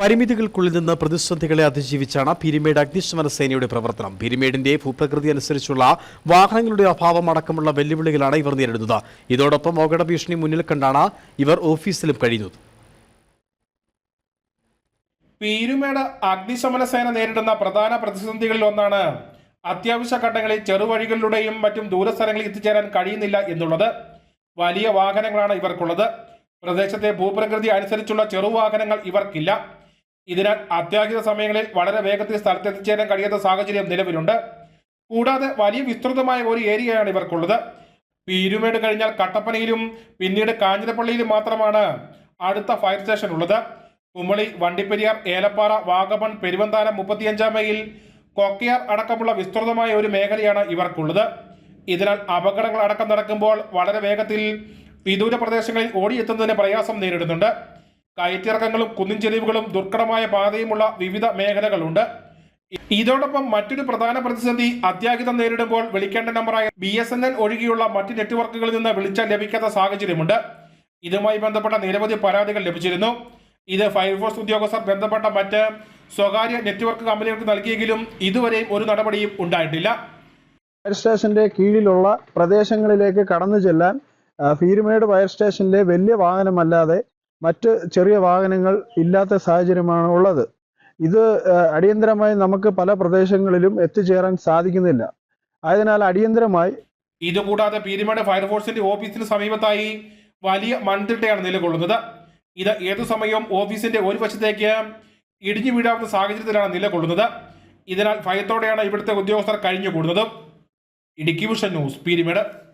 പരിമിതികൾക്കുള്ളിൽ നിന്ന് പ്രതിസന്ധികളെ അതിജീവിച്ചാണ് പിരിമേഡ് അഗ്നിശമന സേനയുടെ പ്രവർത്തനം. പിരിമേഡിന്റെ ഭൂപ്രകൃതി അനുസരിച്ചുള്ള വാഹനങ്ങളുടെ അഭാവം അടക്കമുള്ള വെല്ലുവിളികളാണ് ഇവർ നേരിടുന്നത്. ഇതോടൊപ്പം അപകട ഭീഷണി മുന്നിൽ കണ്ടാണ് ഇവർ ഓഫീസിലും കഴിയുന്നത്. പീരുമേട് അഗ്നിശമന സേന നേരിടുന്ന പ്രധാന പ്രതിസന്ധികളിൽ ഒന്നാണ് അത്യാവശ്യ ഘട്ടങ്ങളിൽ ചെറുവഴികളിലൂടെയും മറ്റും ദൂരസ്ഥലങ്ങളിൽ എത്തിച്ചേരാൻ കഴിയുന്നില്ല എന്നുള്ളത്. വലിയ വാഹനങ്ങളാണ് ഇവർക്കുള്ളത്. പ്രദേശത്തെ ഭൂപ്രകൃതി അനുസരിച്ചുള്ള ചെറുവാഹനങ്ങൾ ഇവർക്കില്ല. ഇതിനാൽ അത്യാഹിത സമയങ്ങളിൽ വളരെ വേഗത്തിൽ സ്ഥലത്തെത്തിച്ചേരാൻ കഴിയാത്ത സാഹചര്യം നിലവിലുണ്ട്. കൂടാതെ വലിയ വിസ്തൃതമായ ഒരു ഏരിയയാണ് ഇവർക്കുള്ളത്. പീരുമേട് കഴിഞ്ഞാൽ കട്ടപ്പനയിലും പിന്നീട് കാഞ്ഞിരപ്പള്ളിയിലും മാത്രമാണ് അടുത്ത ഫയർ സ്റ്റേഷൻ ഉള്ളത്. കുമളി വണ്ടിപ്പെരിയാർ ഏലപ്പാറ വാഗമൺ പെരുവന്താനം മുപ്പത്തിയഞ്ചാം മൈൽ കൊക്കയാർ അടക്കമുള്ള വിസ്തൃതമായ ഒരു മേഖലയാണ് ഇവർക്കുള്ളത്. ഇതിനാൽ അപകടങ്ങൾ അടക്കം നടക്കുമ്പോൾ വളരെ വേഗത്തിൽ വിദൂര പ്രദേശങ്ങളിൽ ഓടിയെത്തുന്നതിന് പ്രയാസം നേരിടുന്നുണ്ട്. കയറ്റിറക്കങ്ങളും കുന്നിൻ ചെരിവുകളും ദുർഘടമായ പാതയുമുള്ള വിവിധ മേഖലകളുണ്ട്. ഇതോടൊപ്പം മറ്റൊരു പ്രധാന പ്രതിസന്ധി അത്യാഹിതം നേരിടുമ്പോൾ വിളിക്കേണ്ട നമ്പറായ ബി എസ് എൻ എൽ ഒഴികെയുള്ള മറ്റ് നെറ്റ്വർക്കുകളിൽ നിന്ന് വിളിച്ചാൽ ലഭിക്കാത്ത സാഹചര്യമുണ്ട്. ഇതുമായി ബന്ധപ്പെട്ട നിരവധി പരാതികൾ ലഭിച്ചിരുന്നു. ഇത് ഫയർഫോഴ്സ് ഉദ്യോഗസ്ഥർ ബന്ധപ്പെട്ട മറ്റ് സ്വകാര്യ നെറ്റ്വർക്ക് കമ്പനികൾക്ക് നൽകിയെങ്കിലും ഇതുവരെയും ഒരു നടപടിയും ഉണ്ടായിട്ടില്ല. ഫയർ സ്റ്റേഷന്റെ കീഴിലുള്ള പ്രദേശങ്ങളിലേക്ക് കടന്നു ചെല്ലാൻ ഫീരുമേട് ഫയർ സ്റ്റേഷനിലെ വലിയ വാഹനമല്ലാതെ മറ്റ് ചെറിയ വാഹനങ്ങൾ ഇല്ലാത്ത സാഹചര്യമാണ് ഉള്ളത്. ഇത് അടിയന്തരമായി നമുക്ക് പല പ്രദേശങ്ങളിലും എത്തിച്ചേരാൻ സാധിക്കുന്നില്ല. ആയതിനാൽ അടിയന്തരമായി ഇതുകൂടാതെ പീരുമേട് ഫയർഫോഴ്സിന്റെ ഓഫീസിന് സമീപത്തായി വലിയ മൺതിട്ടയാണ് നിലകൊള്ളുന്നത്. ഇത് ഏതു സമയവും ഓഫീസിന്റെ ഒരു വശത്തേക്ക് ഇടിഞ്ഞു വീഴാവുന്ന സാഹചര്യത്തിലാണ് നിലകൊള്ളുന്നത്. ഇതിനാൽ ഭയത്തോടെയാണ് ഇവിടുത്തെ ഉദ്യോഗസ്ഥർ കഴിഞ്ഞുകൂടുന്നത്. Idukki vision news Peerumedu.